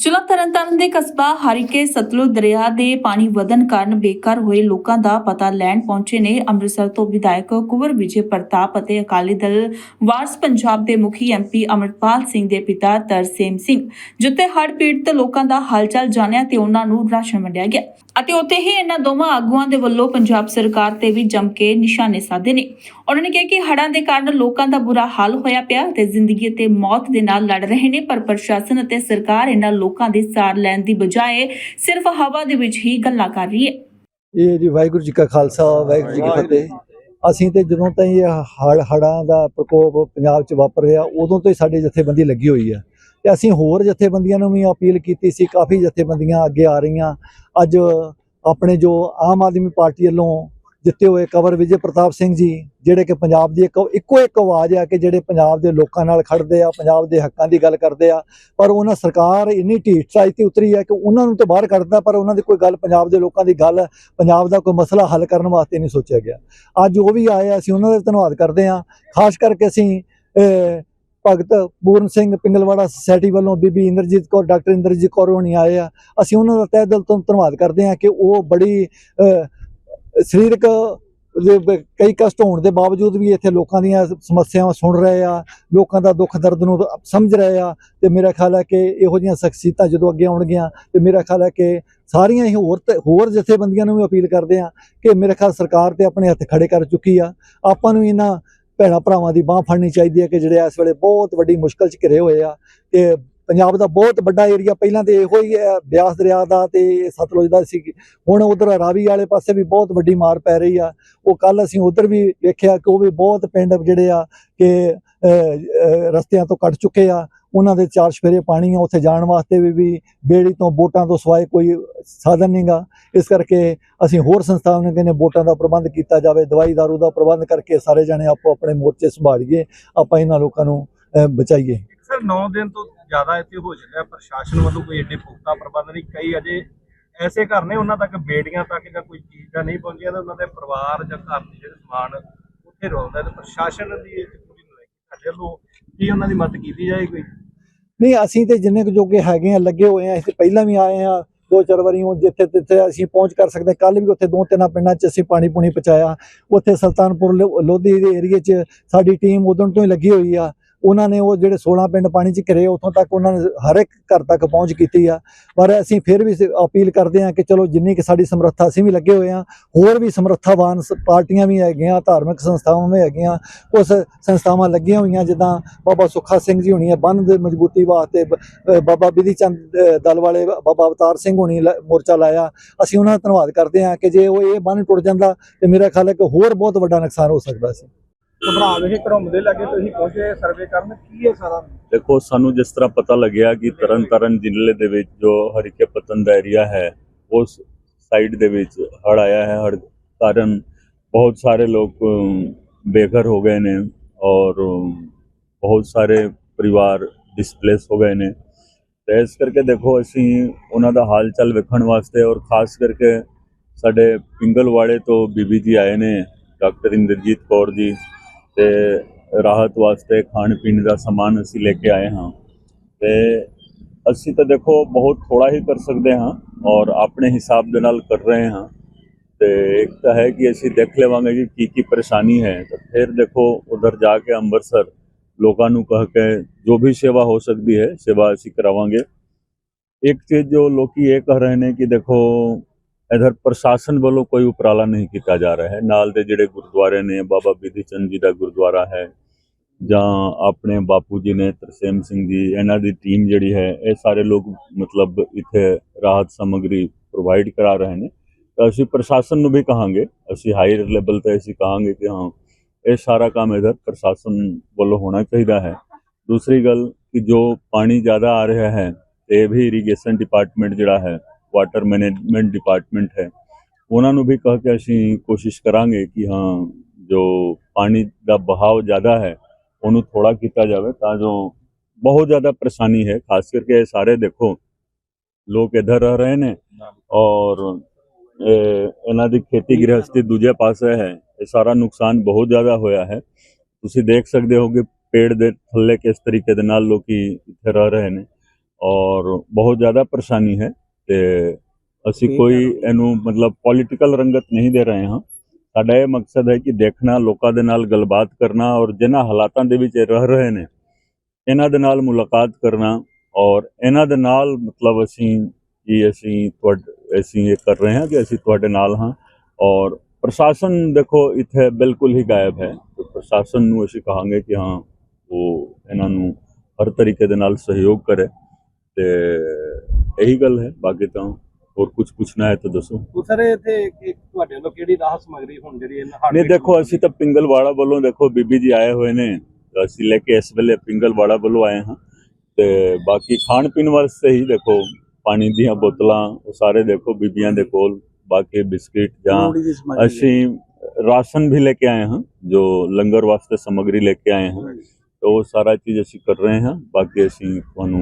ਜ਼ਿਲ੍ਹਾ ਤਰਨਤਾਰਨ ਦੇ ਕਸਬਾ ਹਰੀਕੇ ਸਤਲੁਜ ਦਰਿਆ ਦੇ ਪਾਣੀ ਵਧਣ ਕਾਰਨ ਬੇਘਰ ਹੋਏ ਲੋਕਾਂ ਦਾ ਪਤਾ ਲੈਣ ਪਹੁੰਚੇ ਨੇ ਅੰਮ੍ਰਿਤਸਰ ਤੋਂ ਵਿਧਾਇਕ ਕੁਵਰ ਵਿਜੇ ਪ੍ਰਤਾਪ ਅਤੇ ਅਕਾਲੀ ਦਲ ਵਾਰਸ ਪੰਜਾਬ ਦੇ ਮੁਖੀ ਐਮਪੀ ਅਮਰਪਾਲ ਸਿੰਘ ਦੇ ਪਿਤਾ ਤਰਸੇਮ ਸਿੰਘ, ਜਿੱਥੇ ਹੜ੍ਹ ਪੀੜਤ ਲੋਕਾਂ ਦਾ ਹਾਲਚਾਲ ਜਾਣਿਆ ਤੇ ਉਹਨਾਂ ਨੂੰ ਰਾਸ਼ਨ ਵੰਡਿਆ ਗਿਆ। ਅਤੇ ਉੱਥੇ ਹੀ ਇਹਨਾਂ ਦੋਵਾਂ ਆਗੂਆਂ ਦੇ ਵੱਲੋਂ ਪੰਜਾਬ ਸਰਕਾਰ ਤੇ ਵੀ ਜੰਮ ਕੇ ਨਿਸ਼ਾਨੇ ਸਾਧੇ ਨੇ। ਉਹਨਾਂ ਨੇ ਕਿਹਾ ਕਿ ਹੜ੍ਹਾਂ ਦੇ ਕਾਰਨ ਲੋਕਾਂ ਦਾ ਬੁਰਾ ਹਾਲ ਹੋਇਆ ਪਿਆ ਤੇ ਜ਼ਿੰਦਗੀ ਤੇ ਮੌਤ ਦੇ ਨਾਲ ਲੜ ਰਹੇ ਨੇ, ਪਰ ਪ੍ਰਸ਼ਾਸਨ ਅਤੇ ਸਰਕਾਰ ਇਹਨਾਂ ਲੋਕਾਂ ਦੀ ਸਾਰ ਲੈਣ ਦੀ ਬਜਾਏ ਸਿਰਫ ਹਵਾ ਦੇ ਵਿੱਚ ਹੀ ਗੱਲਾਂ ਕਰ ਰਹੀ ਹੈ। ਇਹ ਜੀ ਵਾਹਿਗੁਰੂ ਜੀ ਕਾ ਖਾਲਸਾ ਵਾਹਿਗੁਰੂ ਜੀ ਕੀ ਫਤਿਹ। ਅਸੀਂ ਤੇ ਜਦੋਂ ਤਾਈਂ ਇਹ ਹੜ ਹੜਾਂ ਦਾ ਪ੍ਰਕੋਪ ਪੰਜਾਬ 'ਚ ਵਾਪਰ ਰਿਹਾ ਉਦੋਂ ਤੋਂ ਹੀ ਸਾਡੇ ਜਥੇਬੰਦੀ ਲੱਗੀ ਹੋਈ ਹੈ। ਤੇ ਅਸੀਂ ਹੋਰ ਜਥੇਬੰਦੀਆਂ ਨੂੰ ਵੀ ਅਪੀਲ ਕੀਤੀ ਸੀ ਕਾਫੀ ਜਥੇਬੰਦੀਆਂ ਅੱਗੇ ਆ ਰਹੀਆਂ। ਅੱਜ ਆਪਣੇ ਜੋ ਆਮ ਆਦਮੀ ਪਾਰਟੀ ਵੱਲੋਂ ਦਿੱਤੇ ਹੋਏ ਕਵਰ ਵਿਜੇ ਪ੍ਰਤਾਪ ਸਿੰਘ ਜੀ ਜਿਹੜੇ ਕਿ ਪੰਜਾਬ ਦੀ ਇੱਕ ਇੱਕੋ ਇੱਕ ਆਵਾਜ਼ ਆ ਕਿ ਜਿਹੜੇ ਪੰਜਾਬ ਦੇ ਲੋਕਾਂ ਨਾਲ ਖੜਦੇ ਆ ਪੰਜਾਬ ਦੇ ਹੱਕਾਂ ਦੀ ਗੱਲ ਕਰਦੇ ਆ ਪਰ ਉਹਨਾਂ ਸਰਕਾਰ ਇੰਨੀ ਢੀਠ ਸਾਈ ਤੇ ਉਤਰੀ ਹੈ ਕਿ ਉਹਨਾਂ ਨੂੰ ਤੇ ਬਾਹਰ ਕੱਢਦਾ ਪਰ ਉਹਨਾਂ ਦੀ ਕੋਈ ਗੱਲ ਪੰਜਾਬ ਦੇ ਲੋਕਾਂ ਦੀ ਗੱਲ ਪੰਜਾਬ ਦਾ ਕੋਈ ਮਸਲਾ ਹੱਲ ਕਰਨ ਵਾਸਤੇ ਨਹੀਂ ਸੋਚਿਆ ਗਿਆ। ਅੱਜ ਉਹ ਵੀ ਆਏ ਆ, ਅਸੀਂ ਉਹਨਾਂ ਦਾ ਧੰਨਵਾਦ ਕਰਦੇ ਹਾਂ ਖਾਸ ਕਰਕੇ ਅਸੀਂ ਭਗਤ ਪੂਰਨ ਸਿੰਘ ਪਿੰਗਲਵਾੜਾ ਸੁਸਾਇਟੀ ਵੱਲੋਂ ਬੀਬੀ ਇੰਦਰਜੀਤ ਕੌਰ ਡਾਕਟਰ ਇੰਦਰਜੀਤ ਕੌਰ ਹੋਣੀ ਆਏ ਆ। ਅਸੀਂ ਉਹਨਾਂ ਦਾ ਤਹਿ ਦਿਲ ਤੋਂ ਧੰਨਵਾਦ ਕਰਦੇ ਹਾਂ ਕਿ ਉਹ ਬੜੀ ਸਰੀਰਕ ਕਈ ਕਸ਼ਟ ਹੋਣ ਦੇ ਬਾਵਜੂਦ ਵੀ ਇੱਥੇ ਲੋਕਾਂ ਦੀਆਂ ਸਮੱਸਿਆਵਾਂ ਸੁਣ ਰਹੇ ਆ, ਲੋਕਾਂ ਦਾ ਦੁੱਖ ਦਰਦ ਨੂੰ ਸਮਝ ਰਹੇ ਆ ਤੇ ਮੇਰਾ ਖਿਆਲ ਹੈ ਕਿ ਇਹੋ ਜਿਹੀਆਂ ਸ਼ਖਸੀਅਤਾਂ ਜਦੋਂ ਅੱਗੇ ਆਉਣਗੀਆਂ ਤੇ ਮੇਰਾ ਖਿਆਲ ਹੈ ਕਿ ਸਾਰੀਆਂ ਹੀ ਹੋਰ ਹੋਰ ਜਥੇਬੰਦੀਆਂ ਨੂੰ ਵੀ ਅਪੀਲ ਕਰਦੇ ਆ ਕਿ ਮੇਰਾ ਖਿਆਲ ਸਰਕਾਰ ਤੇ ਆਪਣੇ ਹੱਥ ਖੜੇ ਕਰ ਚੁੱਕੀ ਆ। ਆਪਾਂ ਨੂੰ ਇਹਨਾਂ ਭੈਣਾਂ ਭਰਾਵਾਂ ਦੀ ਬਾਹ ਫੜਨੀ ਚਾਹੀਦੀ ਹੈ ਕਿ ਜਿਹੜੇ ਇਸ ਵੇਲੇ ਬਹੁਤ ਵੱਡੀ ਮੁਸ਼ਕਲ 'ਚ ਘਿਰੇ ਹੋਏ ਆ ਤੇ ਪੰਜਾਬ ਦਾ ਬਹੁਤ ਵੱਡਾ ਏਰੀਆ ਪਹਿਲਾਂ ਤੇ ਇਹੋ ਹੀ ਹੈ, ਬਿਆਸ ਦਰਿਆ ਦਾ ਤੇ ਸਤਲੁਜ ਦਾ ਸੀ। ਹੁਣ ਉਧਰ ਰਾਵੀ ਵਾਲੇ ਪਾਸੇ ਵੀ ਬਹੁਤ ਵੱਡੀ ਮਾਰ ਪੈ ਰਹੀ ਆ। ਉਹ ਕੱਲ ਅਸੀਂ ਉਧਰ ਵੀ ਵੇਖਿਆ ਕਿ ਉਹ ਵੀ ਬਹੁਤ ਪਿੰਡ ਜਿਹੜੇ ਆ ਕਿ ਰਸਤਿਆਂ ਤੋਂ ਕੱਟ ਚੁੱਕੇ ਆ। ਉਹਨਾਂ ਦੇ ਚਾਰ ਸਫੇਰੇ ਪਾਣੀ ਆ, ਉੱਥੇ ਜਾਣ ਵਾਸਤੇ ਵੀ ਵੀ ਬੇੜੀ ਤੋਂ ਬੋਟਾਂ ਤੋਂ ਸਵਾਏ ਕੋਈ ਸਾਧਨ ਨਹੀਂਗਾ ਇਸ ਕਰਕੇ ਅਸੀਂ ਹੋਰ ਸੰਸਥਾਵਾਂ ਨੂੰ ਕਹਿੰਦੇ ਬੋਟਾਂ ਦਾ ਪ੍ਰਬੰਧ ਕੀਤਾ ਜਾਵੇ, ਦਵਾਈ ਦਾਰੂ ਦਾ ਪ੍ਰਬੰਧ ਕਰਕੇ ਸਾਰੇ ਜਣੇ ਆਪੋ ਆਪਣੇ ਮੋਰਚੇ ਸੰਭਾਲੀਏ। ਆਪਾਂ ਇਹਨਾਂ ਲੋਕਾਂ ਨੂੰ ਬਚਾਈਏ। ਸਰ 9 ਦਿਨ ਤੋਂ ਜ਼ਿਆਦਾ ਇੱਥੇ ਹੋ ਚੱਲਿਆ। ਪ੍ਰਸ਼ਾਸਨ ਵੱਲੋਂ ਕੋਈ ਏਡੇ ਪੁਖਤਾ ਪ੍ਰਬੰਧ ਨਹੀਂ। ਕਈ ਅਜੇ ਐਸੇ ਘਰ ਨੇ, ਉਹਨਾਂ ਤੱਕ ਬੇੜੀਆਂ ਤੱਕ ਜਾਂ ਕੋਈ ਚੀਜ਼ ਦਾ ਨਹੀਂ ਪਹੁੰਚਿਆ ਤੇ ਉਹਨਾਂ ਦੇ ਪਰਿਵਾਰ ਜਾਂ ਘਰ ਦੇ ਜਿਹੜੇ ਸਮਾਨ ਉੱਥੇ ਰੋਲਦਾ ਤੇ ਪ੍ਰਸ਼ਾਸਨ ਦੀ ਇਹ ਪੂਰੀ ਨਲਾਇਕੀ ਸਾਡੇ ਵੱਲੋਂ ਕੀ ਉਹਨਾਂ ਦੀ ਮਦਦ ਕੀਤੀ ਜਾਏ ਕੋਈ? ਨਹੀਂ, ਅਸੀਂ ਤੇ ਜਿੰਨੇ ਕੁ ਜੋਗੇ ਹੈਗੇ ਆ, ਲੱਗੇ ਹੋਏ ਆ, ਅਸੀਂ ਪਹਿਲਾਂ ਵੀ ਆਏ ਆ, ਦੋ ਚਾਰ ਵਾਰੀ ਉਹ ਜਿੱਥੇ ਜਿੱਥੇ ਅਸੀਂ ਪਹੁੰਚ ਕਰ ਸਕਦੇ। ਕੱਲ ਵੀ ਉੱਥੇ ਦੋ ਤਿੰਨਾਂ ਪਿੰਡਾਂ 'ਚ ਅਸੀਂ ਪਾਣੀ ਪੂਣੀ ਪਹੁੰਚਾਇਆ। ਉੱਥੇ ਸੁਲਤਾਨਪੁਰ ਲੋਧੀ ਦੇ ਏਰੀਏ 'ਚ ਸਾਡੀ ਟੀਮ ਉਦੋਂ ਤੋਂ ਹੀ ਲੱਗੀ ਹੋਈ ਆ। ਉਹਨਾਂ ਨੇ ਉਹ ਜਿਹੜੇ 16 ਪਿੰਡ ਪਾਣੀ 'ਚ ਘਿਰੇ ਉੱਥੋਂ ਤੱਕ ਉਹਨਾਂ ਨੇ ਹਰ ਇੱਕ ਘਰ ਤੱਕ ਪਹੁੰਚ ਕੀਤੀ ਆ। ਪਰ ਅਸੀਂ ਫਿਰ ਵੀ ਸ- ਅਪੀਲ ਕਰਦੇ ਹਾਂ ਕਿ ਚਲੋ ਜਿੰਨੀ ਕਿ ਸਾਡੀ ਸਮਰੱਥਾ ਅਸੀਂ ਵੀ ਲੱਗੇ ਹੋਏ ਆ ਹੋਰ ਵੀ ਸਮਰੱਥਾਵਾਨ ਸ- ਪਾਰਟੀਆਂ ਵੀ ਹੈਗੀਆਂ, ਧਾਰਮਿਕ ਸੰਸਥਾਵਾਂ ਵੀ ਹੈਗੀਆਂ ਉਸ ਸੰਸਥਾਵਾਂ ਲੱਗੀਆਂ ਹੋਈਆਂ ਜਿੱਦਾਂ ਬਾਬਾ ਸੁੱਖਾ ਸਿੰਘ ਜੀ ਹੋਣੀ ਹੈ ਬੰਨ ਦੇ ਮਜ਼ਬੂਤੀ ਵਾਸਤੇ ਬ- ਬਾਬਾ ਬਿਧੀ ਚੰਦ ਦਲ ਵਾਲੇ ਬਾਬਾ ਅਵਤਾਰ ਸਿੰਘ ਹੋਣੀ ਲ- ਮੋਰਚਾ ਲਾਇਆ। ਅਸੀਂ ਉਹਨਾਂ ਦਾ ਧੰਨਵਾਦ ਕਰਦੇ ਹਾਂ ਕਿ ਜੇ ਉਹ ਇਹ ਬੰਨ ਟੁੱਟ ਜਾਂਦਾ ਤੇ ਮੇਰਾ ਖਿਆਲ ਹੈ ਕਿ ਹੋਰ ਬਹੁਤ ਵੱਡਾ ਨੁਕਸਾਨ ਹੋ ਸਕਦਾ ਸੀ। ਘਬਰਾ ਵਿਖੇ ਘਰੋਂ ਲੱਗੇ ਤੁਸੀਂ ਪਹੁੰਚੇ ਸਰਵੇ ਕਰਨ, ਕੀ ਹੈ ਸਾਰਾ? ਦੇਖੋ, ਸਾਨੂੰ ਜਿਸ ਤਰ੍ਹਾਂ ਪਤਾ ਲੱਗਿਆ ਕਿ ਤਰਨਤਾਰਨ ਜ਼ਿਲ੍ਹੇ ਦੇ ਵਿੱਚ ਜੋ ਹਰੀਕੇ ਪਤਨ ਦਾ ਏਰੀਆ ਹੈ, ਉਸ ਸਾਈਡ ਦੇ ਵਿੱਚ ਹੜ ਆਇਆ ਹੈ। ਹੜ ਕਾਰਨ ਬਹੁਤ ਸਾਰੇ ਲੋਕ ਬੇਘਰ ਹੋ ਗਏ ਨੇ ਔਰ ਬਹੁਤ ਸਾਰੇ ਪਰਿਵਾਰ ਡਿਸਪਲੇਸ ਹੋ ਗਏ ਨੇ। ਤੇ ਇਸ ਕਰਕੇ ਦੇਖੋ, ਅਸੀਂ ਉਹਨਾਂ ਦਾ ਹਾਲ ਚਾਲ ਵੇਖਣ ਵਾਸਤੇ ਔਰ ਖਾਸ ਕਰਕੇ ਸਾਡੇ ਪਿੰਗਲਵਾੜੇ ਤੋਂ ਬੀਬੀ ਜੀ ਆਏ ਨੇ, ਡਾਕਟਰ ਇੰਦਰਜੀਤ ਕੌਰ ਜੀ। ਤੇ ਰਾਹਤ ਵਾਸਤੇ ਖਾਣ ਪੀਣ ਦਾ ਸਮਾਨ ਅਸੀਂ ਲੈ ਕੇ ਆਏ ਹਾਂ। ਤੇ ਅਸੀਂ ਤਾਂ ਦੇਖੋ ਬਹੁਤ ਥੋੜਾ ਹੀ ਕਰ ਸਕਦੇ ਹਾਂ ਔਰ ਆਪਣੇ ਹਿਸਾਬ ਦੇ ਨਾਲ ਕਰ ਰਹੇ ਹਾਂ। ਤੇ ਇੱਕ ਤਾਂ ਹੈ ਕਿ ਅਸੀਂ ਦੇਖ ਲਵਾਂਗੇ ਕਿ ਕੀ ਕੀ ਪਰੇਸ਼ਾਨੀ ਹੈ। ਤਾਂ ਫਿਰ ਦੇਖੋ ਉਧਰ ਜਾ ਕੇ ਅੰਮ੍ਰਿਤਸਰ ਲੋਕਾਂ ਨੂੰ ਕਹ ਕੇ ਜੋ ਵੀ ਸੇਵਾ ਹੋ ਸਕਦੀ ਹੈ, ਸੇਵਾ ਅਸੀਂ ਕਰਾਵਾਂਗੇ। ਇੱਕ ਚੀਜ਼ ਜੋ ਲੋਕੀ ਇਹ ਕਹਿ ਰਹੇ ਨੇ ਕਿ ਦੇਖੋ ਇਧਰ ਪ੍ਰਸ਼ਾਸਨ ਵੱਲੋਂ ਕੋਈ ਉਪਰਾਲਾ ਨਹੀਂ ਕੀਤਾ ਜਾ ਰਿਹਾ ਹੈ। ਨਾਲ ਦੇ ਜਿਹੜੇ ਗੁਰਦੁਆਰੇ ਨੇ, ਬਾਬਾ ਬਿਧੀ ਚੰਦ ਜੀ ਦਾ ਗੁਰਦੁਆਰਾ ਹੈ ਜਾਂ ਆਪਣੇ ਬਾਪੂ ਜੀ ਨੇ ਤਰਸੇਮ ਸਿੰਘ ਜੀ, ਇਹਨਾਂ ਦੀ ਟੀਮ ਜਿਹੜੀ ਹੈ, ਇਹ ਸਾਰੇ ਲੋਕ ਮਤਲਬ ਇੱਥੇ ਰਾਹਤ ਸਮੱਗਰੀ ਪ੍ਰੋਵਾਈਡ ਕਰਾ ਰਹੇ ਨੇ। ਤਾਂ ਅਸੀਂ ਪ੍ਰਸ਼ਾਸਨ ਨੂੰ ਵੀ ਕਹਾਂਗੇ, ਅਸੀਂ ਹਾਇਰ ਲੈਵਲ ਤੇ ਅਸੀਂ ਕਹਾਂਗੇ ਕਿ ਹਾਂ, ਇਹ ਸਾਰਾ ਕੰਮ ਇਧਰ ਪ੍ਰਸ਼ਾਸਨ ਵੱਲੋਂ ਹੋਣਾ ਚਾਹੀਦਾ ਹੈ। ਦੂਸਰੀ ਗੱਲ ਕਿ ਜੋ ਪਾਣੀ ਜ਼ਿਆਦਾ ਆ ਰਿਹਾ ਹੈ ਤੇ ਇਹ ਵੀ ਇਰੀਗੇਸ਼ਨ ਡਿਪਾਰਟਮੈਂਟ ਜਿਹੜਾ ਹੈ ਵਾਟਰ ਮੈਨੇਜਮੈਂਟ ਡਿਪਾਰਟਮੈਂਟ ਹੈ। ਉਹਨਾਂ ਨੂੰ ਵੀ ਕਹ ਕੇ ਅਸੀਂ ਕੋਸ਼ਿਸ਼ ਕਰਾਂਗੇ ਕਿ ਹਾਂ, ਜੋ ਪਾਣੀ ਦਾ ਬਹਾਵ ਜ਼ਿਆਦਾ ਹੈ, ਉਹਨੂੰ ਥੋੜਾ ਕੀਤਾ ਜਾਵੇ ਤਾਂ ਜੋ ਬਹੁਤ ਜ਼ਿਆਦਾ ਪਰੇਸ਼ਾਨੀ ਹੈ। ਖਾਸ ਕਰਕੇ ਇਹ ਸਾਰੇ ਦੇਖੋ, ਲੋਕ ਇੱਧਰ ਰਹਿ ਰਹੇ ਨੇ ਔਰ ਇਹਨਾਂ ਦੀ ਖੇਤੀ ਗ੍ਰਹਸਥੀ ਦੂਜੇ ਪਾਸੇ ਹੈ। ਇਹ ਸਾਰਾ ਨੁਕਸਾਨ ਬਹੁਤ ਜ਼ਿਆਦਾ ਹੋਇਆ ਹੈ। ਤੁਸੀਂ ਦੇਖ ਸਕਦੇ ਹੋ ਕਿ ਪੇੜ ਦੇ ਥੱਲੇ ਕਿਸ ਤਰੀਕੇ ਦੇ ਨਾਲ ਲੋਕੀ ਇੱਥੇ ਰਹਿ ਰਹੇ ਨੇ ਔਰ ਬਹੁਤ ਜ਼ਿਆਦਾ ਪਰੇਸ਼ਾਨੀ ਹੈ। ਤੇ ਅਸੀਂ ਕੋਈ ਇਹਨੂੰ ਮਤਲਬ ਪੋਲੀਟੀਕਲ ਰੰਗਤ ਨਹੀਂ ਦੇ ਰਹੇ ਹਾਂ। ਸਾਡਾ ਇਹ ਮਕਸਦ ਹੈ ਕਿ ਦੇਖਣਾ ਲੋਕਾਂ ਦੇ ਨਾਲ ਗੱਲਬਾਤ ਕਰਨਾ ਔਰ ਜਿਨ੍ਹਾਂ ਹਾਲਾਤਾਂ ਦੇ ਵਿੱਚ ਰਹਿ ਰਹੇ ਨੇ ਇਹਨਾਂ ਦੇ ਨਾਲ ਮੁਲਾਕਾਤ ਕਰਨਾ ਔਰ ਇਹਨਾਂ ਦੇ ਨਾਲ ਮਤਲਬ ਅਸੀਂ ਕਿ ਅਸੀਂ ਤੁਹਾਡੇ ਅਸੀਂ ਇਹ ਕਰ ਰਹੇ ਹਾਂ ਕਿ ਅਸੀਂ ਤੁਹਾਡੇ ਨਾਲ ਹਾਂ ਔਰ ਪ੍ਰਸ਼ਾਸਨ ਦੇਖੋ ਇੱਥੇ ਬਿਲਕੁਲ ਹੀ ਗਾਇਬ ਹੈ। ਪ੍ਰਸ਼ਾਸਨ ਨੂੰ ਅਸੀਂ ਕਹਾਂਗੇ ਕਿ ਹਾਂ ਉਹ ਇਹਨਾਂ ਨੂੰ ਹਰ ਤਰੀਕੇ ਦੇ ਨਾਲ ਸਹਿਯੋਗ ਕਰੇ ਤੇ ਇਹੀ ਗੱਲ ਹੈ। ਬਾਕੀ ਤਾਂ ਹੋਰ ਕੁਝ ਪੁੱਛਣਾ ਹੈ ਤਾਂ ਦੱਸੋ। ਉਹ ਸਰ ਤੁਹਾਡੇ ਵੱਲੋਂ ਕਿਹੜੀ ਰਾਹ ਸਮਗਰੀ ਹੁਣ ਜਿਹੜੀ ਇਹਨਾਂ ਨਹੀਂ ਦੇਖੋ ਅਸੀਂ ਤਾਂ ਪਿੰਗਲਵਾੜਾ ਵੱਲੋਂ ਦੇਖੋ ਬੀਬੀ ਜੀ ਆਏ ਹੋਏ ਨੇ। ਅਸੀਂ ਲੈ ਕੇ ਇਸ ਵੇਲੇ ਪਿੰਗਲਵਾੜਾ ਵੱਲੋਂ ਆਏ ਹਾਂ। ਤੇ ਬਾਕੀ ਖਾਣ ਪੀਣ ਵਾਸਤੇ ਹੀ ਦੇਖੋ ਪਾਣੀ ਦੀਆਂ ਬੋਤਲਾਂ ਉਹ ਸਾਰੇ ਦੇਖੋ ਬੀਬੀਆਂ ਦੇ ਕੋਲ ਬਾਕੀ ਬਿਸਕਿਟ ਜਾਂ ਅਸੀਂ ਰਾਸ਼ਨ ਵੀ ਲੈ ਕੇ ਆਏ ਹਾਂ ਜੋ ਲੰਗਰ ਵਾਸਤੇ ਸਮਗਰੀ ਲੈ ਕੇ ਆਏ ਹਾਂ। ਤੇ ਉਹ ਸਾਰਾ ਚੀਜ਼ ਅਸੀਂ ਕਰ ਰਹੇ ਹਾਂ। ਬਾਕੀ ਅਸੀਂ ਤੁਹਾਨੂੰ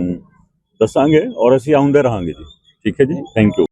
ਦੱਸਾਂਗੇ ਔਰ ਅਸੀਂ ਆਉਂਦੇ ਰਹਾਂਗੇ ਜੀ। ਠੀਕ ਹੈ ਜੀ? Thank you